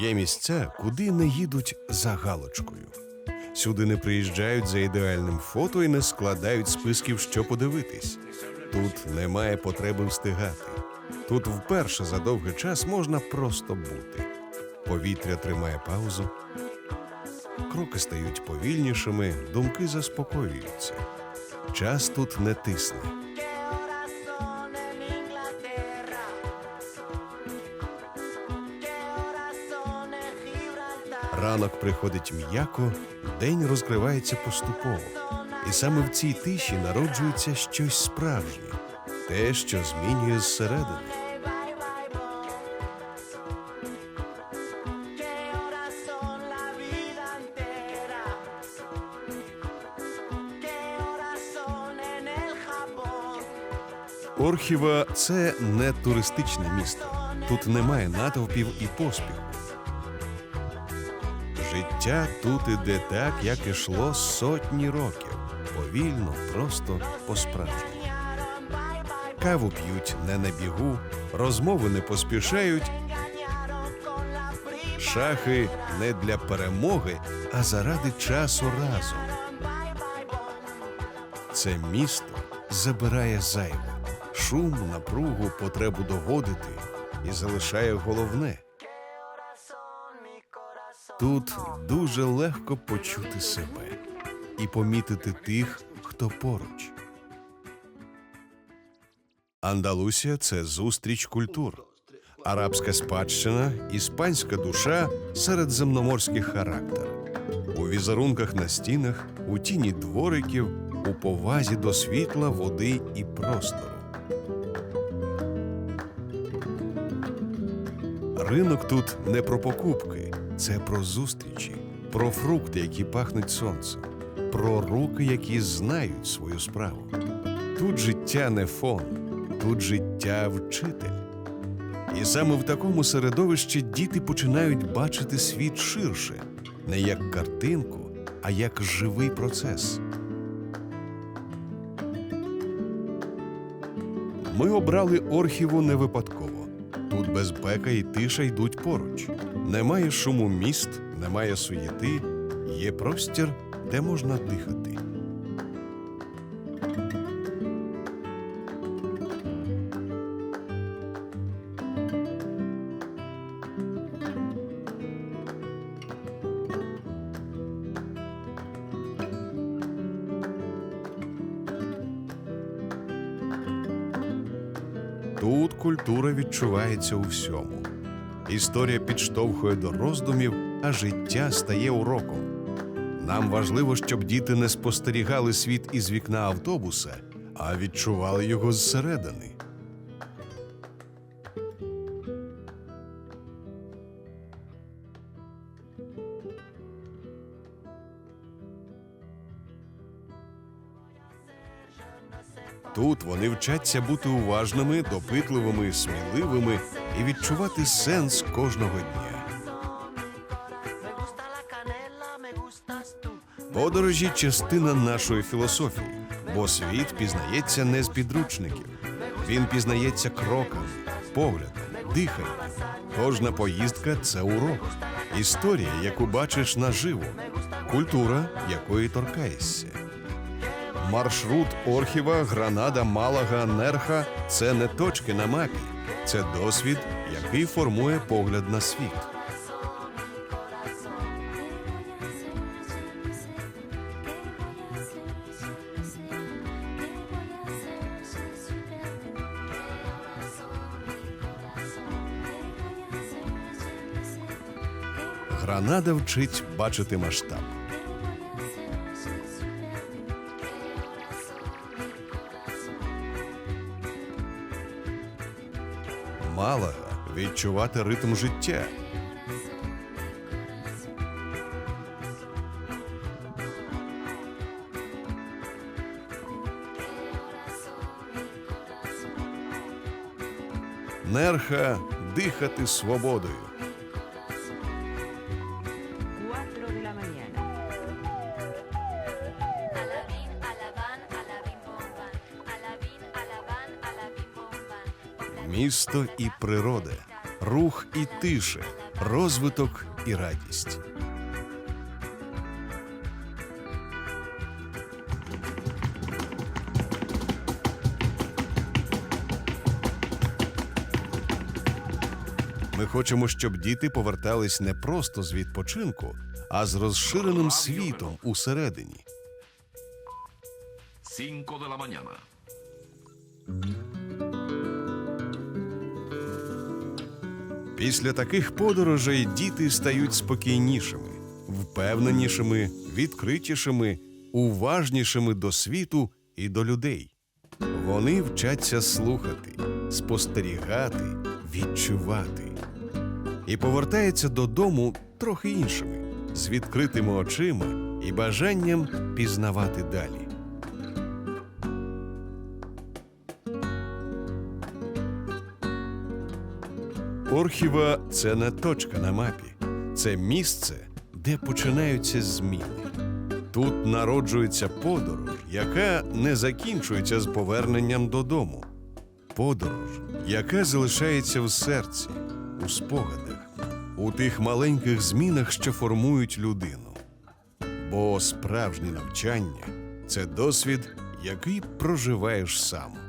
Є місця, куди не їдуть за галочкою. Сюди не приїжджають за ідеальним фото і не складають списків, що подивитись. Тут немає потреби встигати. Тут вперше за довгий час можна просто бути. Повітря тримає паузу, кроки стають повільнішими, думки заспокоюються. Час тут не тисне. Ранок приходить м'яко, день розкривається поступово. І саме в цій тиші народжується щось справжнє, те, що змінює зсередини. Орхіва це не туристичне місто. Тут немає натовпів і поспіху. Життя тут іде так, як ішло сотні років. Повільно, просто по-справжньому. Каву п'ють не на бігу, розмови не поспішають. Шахи не для перемоги, а заради часу разом. Це місто забирає зайве, шум, напругу, потребу доводити і залишає головне. Тут дуже легко почути себе і помітити тих, хто поруч. Андалусія це зустріч культур, арабська спадщина, іспанська душа, середземноморський характер. У візерунках на стінах, у тіні двориків, у повазі до світла, води і простору. Ринок тут не про покупки, це про зустрічі, про фрукти, які пахнуть сонцем, про руки, які знають свою справу. Тут життя не фон, тут життя вчитель. І саме в такому середовищі діти починають бачити світ ширше, не як картинку, а як живий процес. Ми обрали Орхіву не випадково. Безпека і тиша йдуть поруч. Немає шуму міст, немає суєти, є простір, де можна дихати. Тут культура відчувається у всьому. Історія підштовхує до роздумів, а життя стає уроком. Нам важливо, щоб діти не спостерігали світ із вікна автобуса, а відчували його зсередини. Тут вони вчаться бути уважними, допитливими, сміливими і відчувати сенс кожного дня. Подорожі частина нашої філософії, бо світ пізнається не з підручників. Він пізнається кроками, поглядом, диханням. Кожна поїздка це урок, історія, яку бачиш наживо, культура, якої торкаєшся. Маршрут Орхіва, Гранада, Малага, Нерха це не точки на мапі, це досвід, який формує погляд на світ. Гранада вчить бачити масштаб. Малага відчувати ритм життя. Нерха дихати свободою. Місто і природа, рух і тише, розвиток і радість. Ми хочемо, щоб діти повертались не просто з відпочинку, а з розширеним світом усередині. 5 de la mañana. Після таких подорожей діти стають спокійнішими, впевненішими, відкритішими, уважнішими до світу і до людей. Вони вчаться слухати, спостерігати, відчувати. І повертаються додому трохи іншими, з відкритими очима і бажанням пізнавати далі. Орхіва це не точка на мапі, це місце, де починаються зміни. Тут народжується подорож, яка не закінчується з поверненням додому. Подорож, яка залишається в серці, у спогадах, у тих маленьких змінах, що формують людину. Бо справжнє навчання це досвід, який проживаєш сам.